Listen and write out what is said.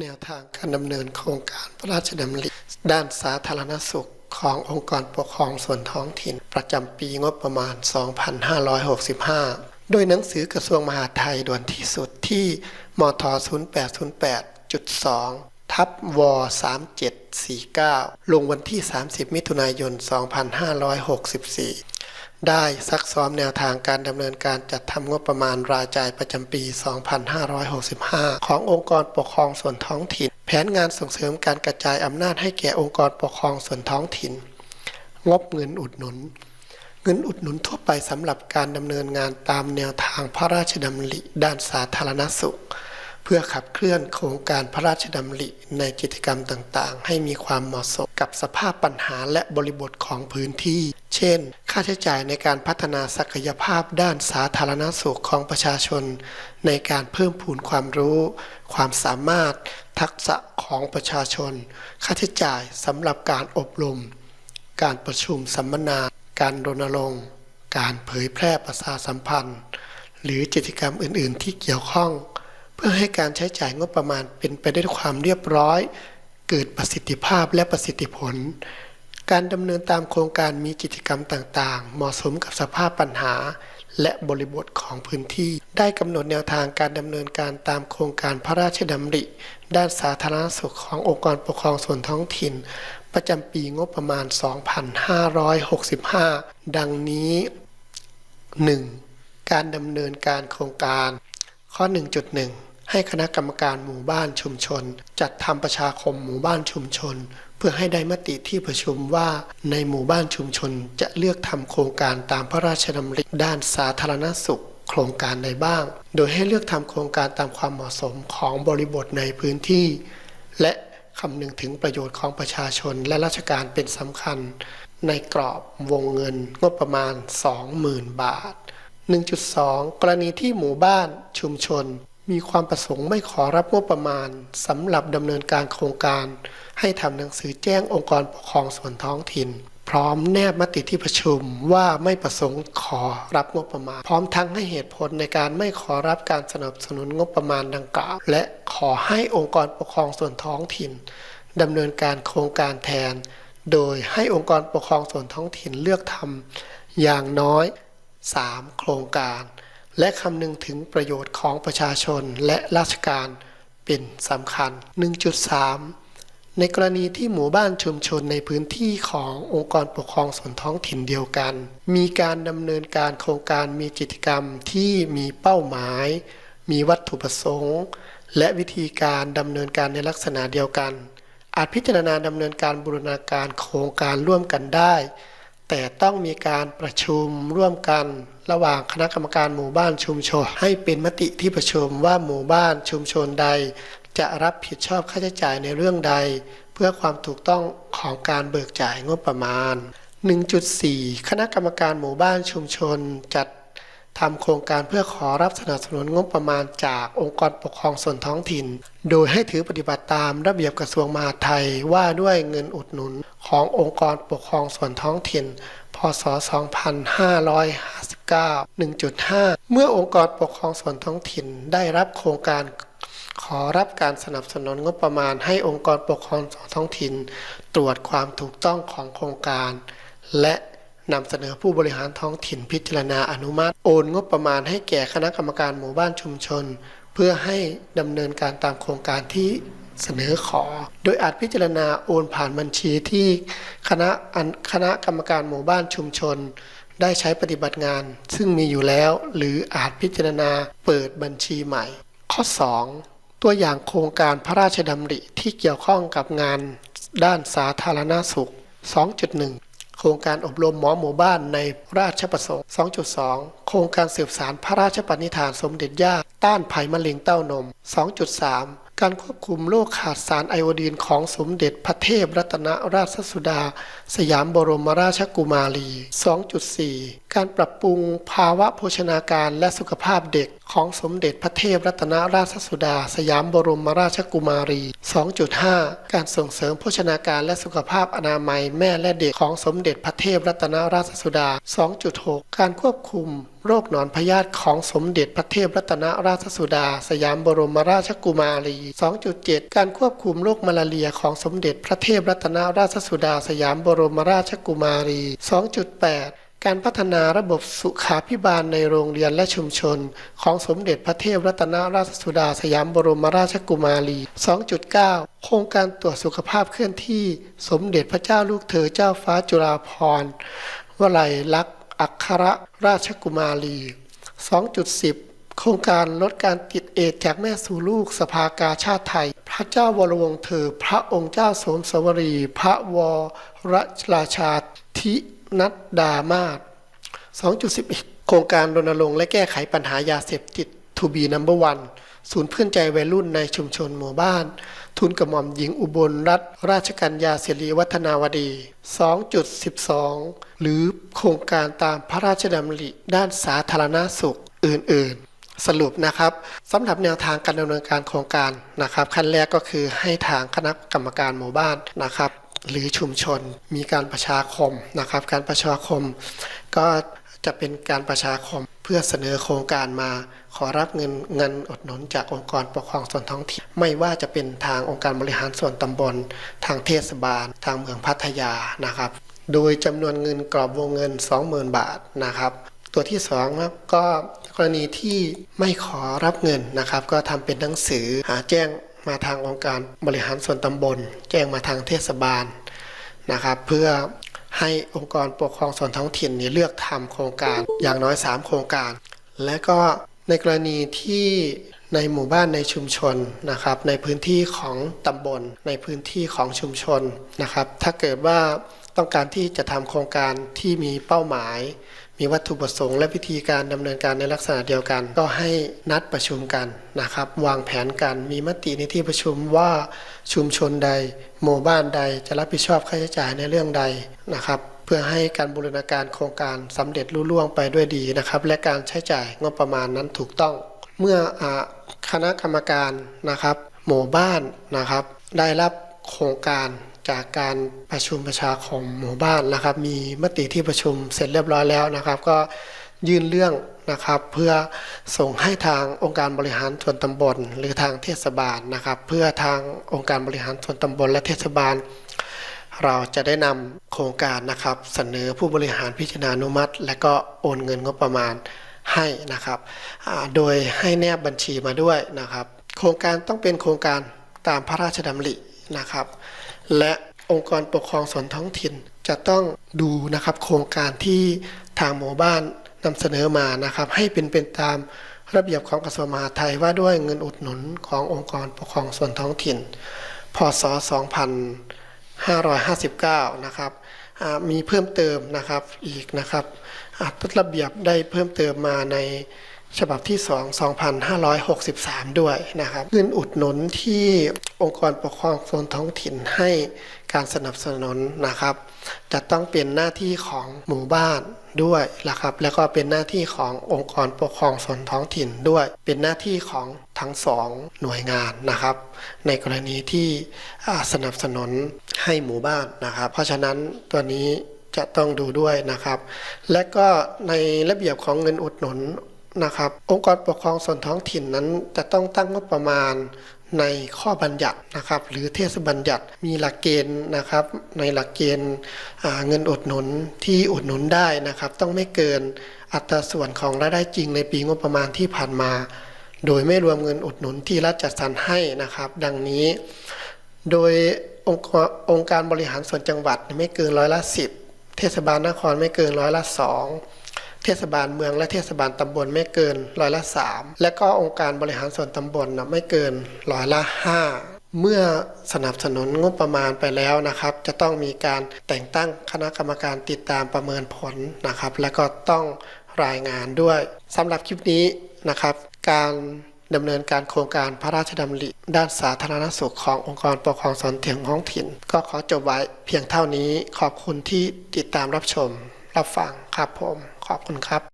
แนวทางการดำเนินโครงการพระราชดำริด้านสาธารณสุขขององค์กรปกครองส่วนท้องถิ่น ประจำปีงบประมาณ 2565 โดยหนังสือกระทรวงมหาดไทยด่วนที่สุดที่มท 0808.2 ทับว 3749 ลงวันที่ 30 มิถุนายน 2564 ได้ซักซ้อมแนวทางการดำเนินการจัดทำงบประมาณรายจ่ายประจำปี 2565 ขององค์กรปกครองส่วนท้องถิ่น แผนงานส่งเสริมการกระจายอำนาจให้แก่องค์กรปกครองส่วนท้องถิ่น งบเงินอุดหนุน เงินอุดหนุนทั่วไปสำหรับการดำเนินงานตามแนวทางพระราชดำริด้านสาธารณสุข เพื่อขับเคลื่อนโครงการพระราชดำริในกิจกรรมต่างๆ ให้มีความเหมาะสม กับสภาพปัญหาและบริบทของพื้นที่ เช่น ค่าใช้จ่ายในการพัฒนาศักยภาพด้านสาธารณสุขของประชาชน ในการเพิ่มพูนความรู้ ความสามารถ ทักษะของประชาชน ค่าใช้จ่ายสำหรับการอบรม การประชุมสัมมนา การรณรงค์ การเผยแพร่ประชาสัมพันธ์ หรือกิจกรรมอื่น ๆ ที่เกี่ยวข้อง เพื่อให้การใช้จ่ายงบประมาณเป็นไปด้วยความเรียบร้อย เกิดประสิทธิภาพและประสิทธิผล การดำเนินตามโครงการมีกิจกรรมต่างๆ เหมาะสมกับสภาพปัญหา และบริบทของพื้นที่ ได้กำหนดแนวทางการดำเนินการตามโครงการพระราชดำริ ด้านสาธารณสุขขององค์กรปกครองส่วนท้องถิ่น ประจำปีงบประมาณ 2565 ดังนี้ 1. การดำเนินการโครงการ ข้อ 1.1 ให้คณะกรรมการหมู่บ้านชุมชน จัดทำประชาคมหมู่บ้านชุมชน เพื่อให้ได้มติที่ประชุมว่า ในหมู่บ้านชุมชนจะเลือกทำโครงการตามพระราชดำริด้านสาธารณสุข โครงการใดบ้าง โดยให้เลือกทำโครงการตามความเหมาะสมของบริบทในพื้นที่ และคำนึงถึงประโยชน์ของประชาชนและราชการเป็นสำคัญ ในกรอบวงเงินงบประมาณ 20,000 บาท 1.2 กรณีที่หมู่บ้านชุมชน มีความประสงค์ไม่ขอรับงบประมาณสำหรับดำเนินการโครงการ ให้ทำหนังสือแจ้งองค์กรปกครองส่วนท้องถิ่น พร้อมแนบมติที่ประชุมว่าไม่ประสงค์ขอรับงบประมาณ พร้อมทั้งให้เหตุผลในการไม่ขอรับการสนับสนุนงบประมาณดังกล่าว และขอให้องค์กรปกครองส่วนท้องถิ่นดำเนินการโครงการแทน โดยให้องค์กรปกครองส่วนท้องถิ่นเลือกทำอย่างน้อย 3 โครงการ และคำนึงถึงประโยชน์ของประชาชนและราชการเป็นสำคัญ 1.3 ในกรณีที่หมู่บ้านชุมชนในพื้นที่ขององค์กรปกครองส่วนท้องถิ่นเดียวกัน มีการดำเนินการโครงการมีกิจกรรมที่มีเป้าหมาย มีวัตถุประสงค์ และวิธีการดำเนินการในลักษณะเดียวกัน อาจพิจารณาดำเนินการบูรณาการโครงการร่วมกันได้ แต่ต้องมีการประชุมร่วมกันระหว่างคณะกรรมการหมู่บ้านชุมชน ให้เป็นมติที่ประชุมว่าหมู่บ้านชุมชนใด จะรับผิดชอบค่าใช้จ่ายในเรื่องใด เพื่อความถูกต้องของการเบิกจ่ายงบประมาณ 1.4 คณะกรรมการหมู่บ้านชุมชนจัด ทำโครงการเพื่อขอรับสนับสนุนงบประมาณจากองค์กรปกครองส่วนท้องถิ่น โดยให้ถือปฏิบัติตามระเบียบกระทรวงมหาดไทยว่าด้วยเงินอุดหนุนขององค์กรปกครองส่วนท้องถิ่น พศ 2559 1.5 เมื่อองค์กรปกครองส่วนท้องถิ่นได้รับโครงการขอรับการสนับสนุนงบประมาณให้องค์กรปกครองส่วนท้องถิ่น ตรวจความถูกต้องของโครงการ และ นำเสนอผู้บริหารท้องถิ่นพิจารณาอนุมัติ โอนงบประมาณให้แก่คณะกรรมการหมู่บ้านชุมชน เพื่อให้ดำเนินการตามโครงการที่เสนอขอ โดยอาจพิจารณาโอนผ่านบัญชีที่คณะคณะกรรมการหมู่บ้านชุมชน ได้ใช้ปฏิบัติงาน ซึ่งมีอยู่แล้ว หรืออาจพิจารณาเปิดบัญชีใหม่ ข้อ 2 ตัวอย่างโครงการพระราชดำริที่เกี่ยวข้องกับงาน ด้านสาธารณสุข 2.1 ครงการอบรมหมอหมู่บ้านในราชประสงค์ 2.2 โครงการสืบสารพระราชปณิธานสมเด็จย่า ต้านภัยมะเร็งเต้านม 2.3 การควบคุมโรคขาดสารไอโอดีนของสมเด็จพระเทพรัตนราชสุดา สยามบรมราชกุมารี 2.4 การปรับปรุงภาวะโภชนาการและสุขภาพเด็กของสมเด็จพระเทพรัตนราชสุดา สยามบรมราชกุมารี 2.5 การส่งเสริมโภชนาการและสุขภาพอนามัยแม่และเด็กของสมเด็จพระเทพรัตนราชสุดา 2.6 การควบคุมโรคหนอนพยาธิของสมเด็จพระเทพรัตนราชสุดา สยามบรมราชกุมารี 2.7 การควบคุมโรคมาลาเรียของสมเด็จพระเทพรัตนราชสุดา สยามบรมราชกุมารี 2.8 การพัฒนาระบบสุขาพิบาลในโรงเรียนและชุมชน ของสมเด็จพระเทพรัตนราชสุดาสยามบรมราชกุมารี 2.9 โครงการตรวจสุขภาพเคลื่อนที่สมเด็จพระเจ้าลูกเธอเจ้าฟ้าจุฬาภรณ์วลัยลักษณ์อัครราชกุมารี 2.10 โครงการลดการติดเอดจากแม่สู่ลูกสภากาชาติไทย พระเจ้าวรวงเธอ พระองค์เจ้าสมสวรี พระวรราชาธินัดดามาศ2.11 โครงการรณรงค์และแก้ไขปัญหายาเสพติด To be number one ศูนย์เพื่อนใจวัยรุ่นในชุมชนหมู่บ้าน ทุนกระหม่อมหญิงอุบลรัตนราชกัญญาศิริวัฒนาวดี 2.12 หรือโครงการตามพระราชดำริด้านสาธารณสุขอื่น ๆ สรุปนะครับสำหรับแนวทางการดำเนินการโครงการนะครับขั้นแรกก็คือให้ทางคณะกรรมการหมู่บ้านนะครับ หรือชุมชนมีการประชาคมนะครับ การประชาคมก็จะเป็นการประชาคมเพื่อเสนอโครงการมา ขอรับเงินเงินอดหนุนจากองค์กรปกครองส่วนท้องถิ่นไม่ว่าจะเป็นทางองค์การบริหารส่วนตำบล ทางเทศบาล ทางเมืองพัทยานะครับ โดยจำนวนเงินกรอบวงเงิน 20,000 บาทนะครับ ตัวที่สองครับก็กรณีที่ไม่ขอรับเงินนะครับ ก็ทำเป็นหนังสือหาแจ้ง มาทางองค์การบริหารส่วนตำบล แจ้งมาทางเทศบาลนะครับ เพื่อให้องค์กรปกครองส่วนท้องถิ่นนี่เลือกทำโครงการอย่างน้อย 3 โครงการ และก็ในกรณีที่ในหมู่บ้านในชุมชนนะครับ ในพื้นที่ของตำบล ในพื้นที่ของชุมชนนะครับ ถ้าเกิดว่าต้องการที่จะทำโครงการที่มีเป้าหมาย มีวัตถุประสงค์และวิธีการดำเนินการในลักษณะเดียวกัน ก็ให้นัดประชุมกันนะครับ วางแผนกันมีมติในที่ประชุมว่าชุมชนใด หมู่บ้านใดจะรับผิดชอบค่าใช้จ่ายในเรื่องใดนะครับ เพื่อให้การบูรณาการโครงการสำเร็จลุล่วงไปด้วยดีนะครับ และการใช้จ่ายงบประมาณนั้นถูกต้อง เมื่ออคณะกรรมการนะครับ หมู่บ้านนะครับ ได้รับโครงการ จากการประชุมประชาคมหมู่บ้านนะครับ มีมติที่ประชุมเสร็จเรียบร้อยแล้วนะครับ ก็ยื่นเรื่องนะครับ เพื่อส่งให้ทางองค์การบริหารส่วนตำบล หรือทางเทศบาลนะครับ เพื่อทางองค์การบริหารส่วนตำบลและเทศบาล เราจะได้นำโครงการนะครับ เสนอผู้บริหารพิจารณานุมัติ และก็โอนเงินงบประมาณให้นะครับ โดยให้แนบบัญชีมาด้วยนะครับ โครงการต้องเป็นโครงการตามพระราชดำรินะครับ และองค์กรปกครองส่วนท้องถิ่น จะต้องดูนะครับโครงการที่ทางหมู่บ้านนำเสนอมานะครับ ให้เป็นเป็นตามระเบียบของกระทรวงมหาดไทยว่าด้วยเงินอุดหนุนขององค์กรปกครองส่วนท้องถิ่น พศ 2559 นะครับมีเพิ่มเติมนะครับอีกนะครับระเบียบได้เพิ่มเติมมาใน ฉบับที่ 2 2563 ด้วยนะครับเงินอุดหนุนที่องค์กรปกครองส่วนท้องถิ่นให้การสนับสนุนนะครับ จะต้องเป็นหน้าที่ของหมู่บ้านด้วยนะครับ แล้วก็เป็นหน้าที่ขององค์กรปกครองส่วนท้องถิ่นด้วย เป็นหน้าที่ของทั้งสองหน่วยงานนะครับ ในกรณีที่สนับสนุนให้หมู่บ้านนะครับ เพราะฉะนั้นตัวนี้จะต้องดูด้วยนะครับ และก็ในระเบียบของเงินอุดหนุน นะครับ องค์กรปกครองส่วนท้องถิ่นนั้นจะต้องตั้งงบประมาณในข้อบัญญัตินะครับ หรือเทศบัญญัติมีหลักเกณฑ์นะครับ ในหลักเกณฑ์เงินอุดหนุนที่อุดหนุนได้นะครับ ต้องไม่เกินอัตราส่วนของรายได้จริงในปีงบประมาณที่ผ่านมา โดยไม่รวมเงินอุดหนุนที่รัฐจัดสรรให้นะครับ ดังนี้ โดยองค์องค์การบริหารส่วนจังหวัดไม่เกินร้อยละสิบเทศบาลนครไม่เกินร้อยละสอง เทศบาลเมืองและเทศบาลตำบลไม่เกินร้อยละสามและก็องค์การบริหารส่วนตำบลนะไม่เกินร้อยละห้าเมื่อสนับสนุนงบประมาณไปแล้วนะครับ จะต้องมีการแต่งตั้งคณะกรรมการติดตามประเมินผลนะครับ และก็ต้องรายงานด้วยสำหรับคลิปนี้นะครับ การดำเนินการโครงการพระราชดำริ ด้านสาธารณสุขขององค์กรปกครองส่วนท้องถิ่น ก็ขอจบไว้เพียงเท่านี้ขอบคุณที่ติดตามรับชม รับฟังครับผม ขอบคุณครับ